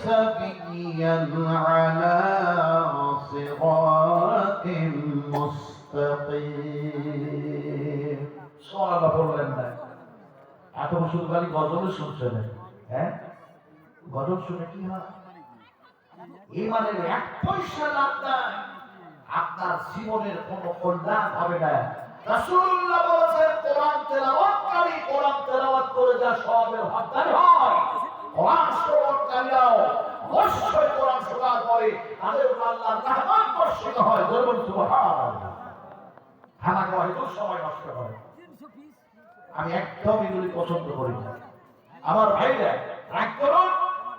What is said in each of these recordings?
سبيا على صراط مستقيم সোনাটা বললেন না এত বছর খালি গজল শুনছে না হ্যাঁ গজল শুনে কি হয় ইমানের এক পয়সা লাভ নাই আপনার জীবনের কোনো কল্যাণ হবে না রাসূলুল্লাহ বলেছেন কোরআন তেলাওয়াতকারী কোরআন তেলাওয়াত করে যা সওয়াবের হকদার হয় আমি একদম এগুলি পছন্দ করি না। আমার ভাইরা, রাগ করুন,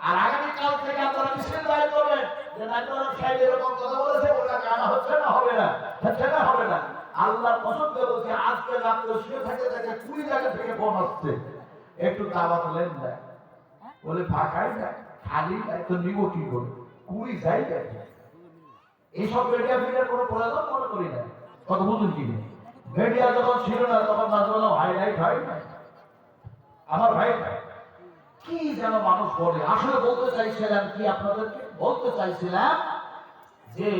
আর আগামী কাল থেকে আপনারা মিছিল দায় করবেন যে নাইটুরাম সাহেব এরকম কথা বলেছে ওটা কানা হচ্ছে না, হবে না, হচ্ছে না, হবে না। আল্লাহর পছন্দ বলছে, আজকে রাত্রে শুয়ে থাকে থাকে কুড়ি জায়গা থেকে ফোন আসছে। একটু দাওয়াত লেন দেয় বলে, ফাঁকাই যায় খালি যায় তো নিব কি করে? কুড়ি জায়গা এইসব মিডিয়া ফিডিয়ার কোনো প্রয়োজন মনে করি না। কত বুঝুন কি মিডিয়া যখন ছিল না, তখন নাজমালাম হাইলাইট হয় না। আমার ভাই কি যেন মানুষ বলে, আসলে বলতে চাইছিলাম কি আপনাদেরকে? বলতে চাইছিলাম যে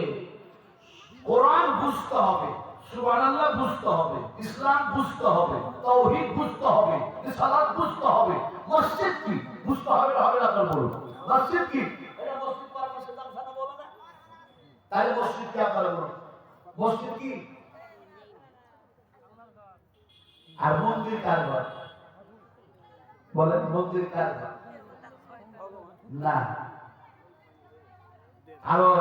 কোরআন বুঝতে হবে, সুবহানাল্লাহ বুঝতে হবে, ইসলাম বুঝতে হবে তাওহীদ বুঝতে হবে, রিসালাত বুঝতে হবে, মসজিদ কি? বুঝতে হবে না হবে না, আপনার বলুন। মসজিদ কি? তাহলে মসজিদ কি আপনারা বলুন? মসজিদ কি? আর মন্দির কার ঘর? বলেন, মন্দির কার ঘর? না। কারণ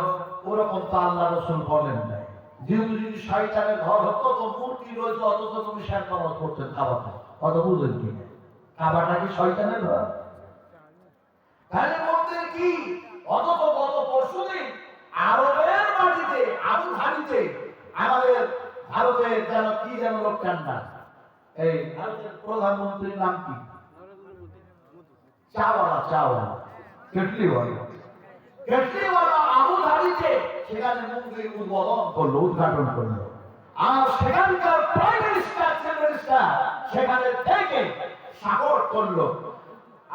ওরকম তো আল্লাহ রসুল বলেন নাই। যেহেতু যদি শয়তানের ঘর হতো, তো মূর্তি রয়েছে, অথচ তুমি শেয়ার করা করতেন কাবাটা কত বুঝলেন কি কাবাটা কি শয়তানের ঘর? তাহলে মন্দির কি? অথচ গত পরশুদিন আরবের মাটিতে, আবু ধাবিতে আমাদের ভারতের যেন কি যেন লোকটার নাম? এই ভারতের প্রধানমন্ত্রীর নাম কি? চাওয়ালা চাওয়ালা। কেটলিওয়ালা কেটলিওয়ালা আবু ধাবিতে। সেখানে মন্দির উদ্বোধন করল, উদ্ঘাটন করল। আর সেখানকার প্রাইম মিনিস্টার সেখানে থেকে সাপোর্ট করল।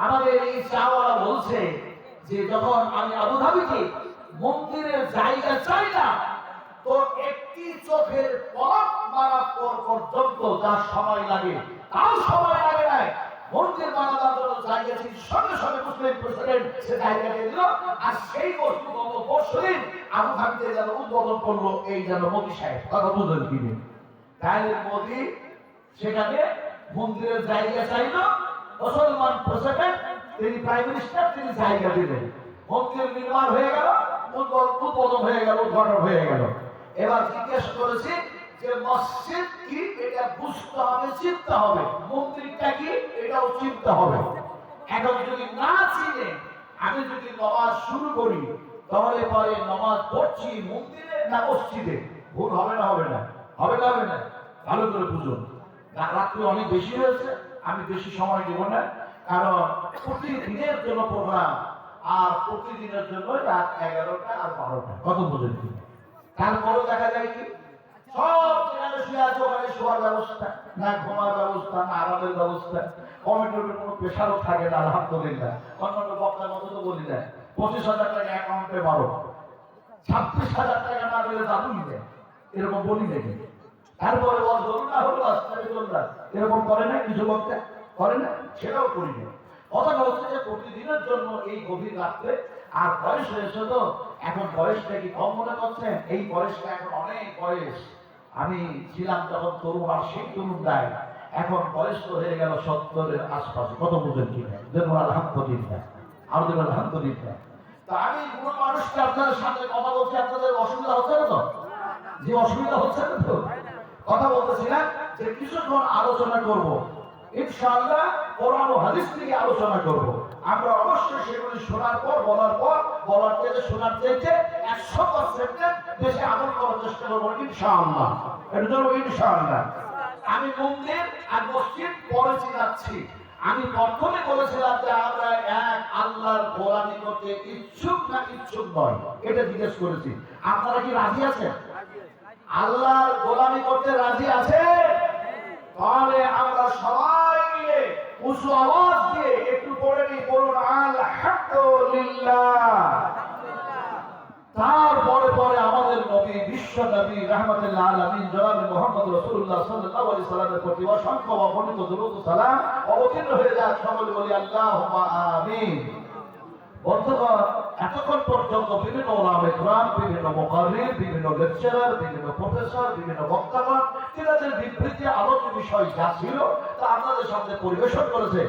আমাদের এই চাওয়ালা বলছে যে যখন আমি আবু ধাবিতে মন্দিরের জায়গা চাই না তো একটি চোখের পলক মারা পর পর্যন্ত যার সময় লাগে, তাও সময় লাগে নাই। মন্দির জায়গা সঙ্গে সঙ্গে মুসলিম প্রেসিডেন্ট সে জায়গা দিয়ে দিল, আর সেই বস্তু গত পরশুদিন আবু ধাবিতে যেন উদ্বোধন করল, এই যেন মোদী সাহেব। কথা বুঝলেন কি তাহলে মোদী সেখানে মন্দিরের জায়গা চাইলো মুসলমান প্রেসিডেন্ট তিনি প্রাইম মিনিস্টার তিনি জায়গা দিলেন। মন্দির নির্মাণ হয়ে গেল, উদ্বোধন হয়ে গেল, উদ্ঘাটন হয়ে গেল। এবার জিজ্ঞেস করেছি যে মসজিদ কি? এটা বুঝতে হবে, চিনতে হবে। মন্দিরটা কি? এটাও চিনতে হবে। এখন যদি না চিনে, আমি যদি নমাজ শুরু করি, তাহলে পরে নমাজ পড়ছি মন্দিরে না মসজিদে? ভুল হবে না হবে না। হবে না হবে না। ভালো করে বুঝুন। রাত্রি অনেক বেশি হয়েছে। আমি বেশি সময় দেব না, কারণ প্রতিদিনের জন্য প্রোগ্রাম আর প্রতিদিনের জন্য রাত এগারোটা আর বারোটা। কত কি? তারপরেও দেখা যায় কি? ব্যবস্থা না, ঘুমার ব্যবস্থা না ব্যবস্থা। কোনো প্রেশারও থাকে বলি পঁচিশ হাজার টাকা ছাব্বিশ হাজার টাকা এরকম বলি নাকি? তারপরে বল ধরুন না হলো আস্তে চললাম এরকম করে না, কিছু বক্তা করে না, সেটাও করি না। কথাটা হচ্ছে যে প্রতিদিনের জন্য এই গভীর রাত্রে, আর বয়স হয়েছে তো, এখন বয়সটা কি কম মনে করছেন? এই বয়সটা এখন অনেক বয়স। আমি ছিলাম তখন তরুণ, আর সেই তরুণ দায় এখন বয়স তো হয়ে গেল সত্তরের আশপাশে। কত বুঝেন কি দেখুন, আলহামদুলিল্লাহ। দেখুন, আলহামদুলিল্লাহ। তা আমি কোনো মানুষকে আপনাদের সাথে কথা বলছি আপনাদের অসুবিধা হচ্ছে না তো? যে অসুবিধা হচ্ছে না তো? কথা বলতেছিলাম যে কিছুক্ষণ আলোচনা করব। কোরআন ও হাদিস থেকে আলোচনা করব। আমরা অবশ্যই সেগুলি শোনার পর, বলার পর, বলার শোনার একশো আমল করার চেষ্টা করব আমি মন্দির আর মসজিদ পরে চিনাচ্ছি আমি প্রথমে বলেছিলাম যে আমরা এক আল্লাহর গোলামি ইচ্ছুক না ইচ্ছুক নয়। এটা জিজ্ঞেস করেছি। আপনারা কি রাজি আছেন? আল্লাহর গোলামি করতে রাজি আছে? তাহলে আমরা সবাই মিলে উঁচু আওয়াজ দিয়ে একটু পড়ে নিই, বলুন আল আলহামদুলিল্লাহ। তারপরে পরে আমাদের নবী, বিশ্ব নবী, রহমতুল্লাহ আলমিন, জনাবি মোহাম্মদ রসুল্লাহ সাল্লাহ আলি সাল্লামের প্রতি অসংখ্য অগণিত দুরুদ সালাম অবতীর্ণ হয়ে যাক। সকলে বলি আল্লাহ আমিন। এতক্ষণ পর্যন্ত বিভিন্ন ওলামে কোরআন বিভিন্ন মোকারির বিভিন্ন লেকচারার, বিভিন্ন প্রফেসর, বিভিন্ন বক্তাগণ, তিনাদের বিবৃতি, আলোচ্য বিষয় যা ছিল, তা আপনাদের সামনে পরিবেশন করেছে।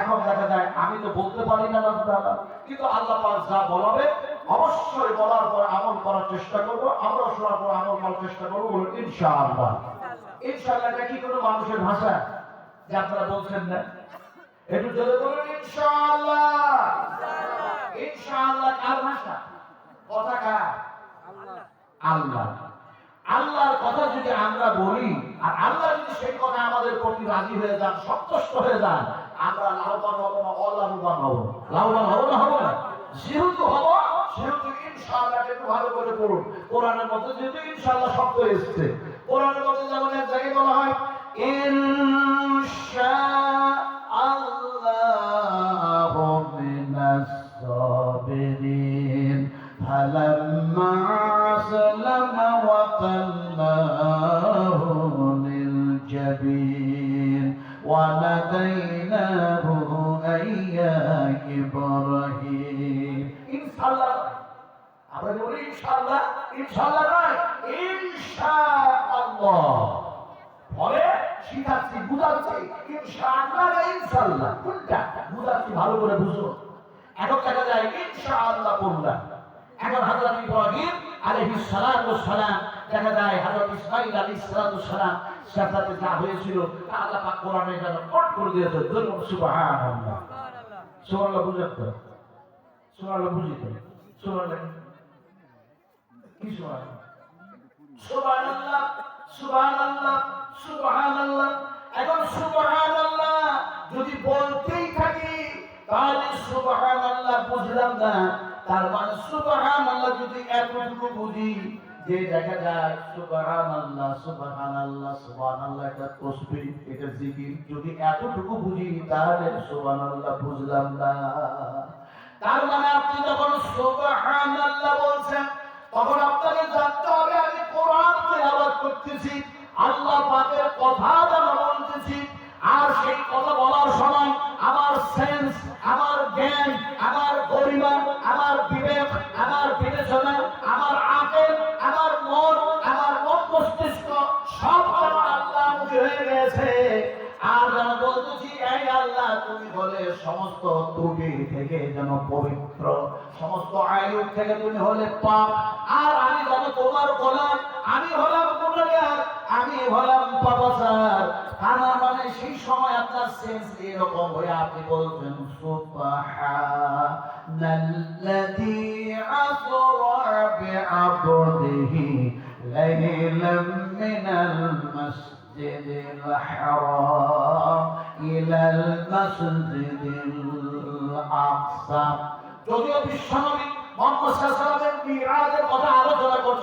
এখন দেখা যায়, আমি তো বলতে পারি না কিন্তু আল্লাহ পাক যা বলাবে, অবশ্যই বলার পর আমল করার চেষ্টা করব। আমরা শোনার পর আমল করার চেষ্টা করব বলুন, ইনশাআল্লাহ। ইনশাআল্লাহ এটা কি কোনো মানুষের ভাষা? যে আপনারা বলছেন না। একটু জোরে বলুন, ইনশাআল্লাহ। ইনশাআল্লাহ কার ভাষা? কথা কার? আল্লাহ। আল্লাহর কথা যদি আমরা বলি, আর আল্লাহ যদি সেই কথা আমাদের প্রতি রাজি হয়ে যান, সন্তুষ্ট হয়ে যান, আমরা লাভবান হব না অলাভবান হব? লাভবান হব না হব না? যেহেতু হব, সেহেতু ইনশাআল্লাহ একটু ভালো করে পড়ুন। কোরআনের মধ্যে যেহেতু ইনশাআল্লাহ শব্দ এসছে, কোরআনের মধ্যে যেমন এক জায়গায় বলা হয় وناديناه أي يا إبراهيم إن شاء الله আমরা বলি ইনশাআল্লাহ ইনশাআল্লাহ নয় ইনশাআল্লাহ ফলে শিখাচ্ছি বুঝাচ্ছি ইনশাআল্লাহ না ইনশাআল্লাহ কোনটা বুঝাচ্ছি ভালো করে বুঝো এখন দেখা যায় ইনশাআল্লাহ পড়লাম এখন হযরত ইব্রাহিম আলাইহিস সালাতু সালাম দেখা যায় হযরত ইসমাঈল আলাইহিস সালাতু সালাম সাথে যা হয়েছিল আল্লাহ পাক কোরআনে যেন কোট করে দিয়েছে। সুবহানাল্লাহ। সুবহানাল্লাহ তো? সুবহানাল্লাহ সুবহানাল্লাহ কি সুবহানাল্লাহ? সুবহানাল্লাহ সুবহানাল্লাহ সুবহানাল্লাহ। এখন সুবহানাল্লাহ যদি বলতেই থাকি, তাহলে সুবহানাল্লাহ বুঝলাম না। তার মানে সুবহানাল্লাহ যদি এতটুকু বুঝি যে দেখা যায়, সুবহানাল্লাহ সুবহানাল্লাহ সুবহানাল্লাহ, এটা তসবিহ এটা জিকির। যদি এতটুকু বুঝি, তাহলে সুবহানাল্লাহ বুঝলাম না। তার মানে আপনি যখন সুবহানাল্লাহ বলছেন, তখন আপনাকে জানতে হবে, আমি কোরআন তেলাওয়াত করতেছি, আল্লাহ পাকের কথা যেন বলতেছি। আর সেই কথা বলার সময় আমার সেন্স, আমার জ্ঞান, আমার গরিমা, আমার বিবেক, আমার সমস্ত ত্রুটি থেকে যেন পবিত্র, সমস্ত আয়ুব থেকে তুমি হলে পাপ। আর আমি যেন তোমার গোলাম, আমি হলাম গুণাগার আমি হলাম পাপাচার আমার মানে সেই সময় আপনার সেন্স এরকম হয়ে আপনি বলছেন, সুবহানাল্লাযী আসরা বিআবদিহি লাইলাম মিনাল মাসজিদিল الحرام إلى المسجد الأقصى. যদিও বিশ্বনবী মোহাম্মদ সাল্লাল্লাহু আলাইহি ওয়াসাল্লামের মিরাজের কথা আলোচনা করছি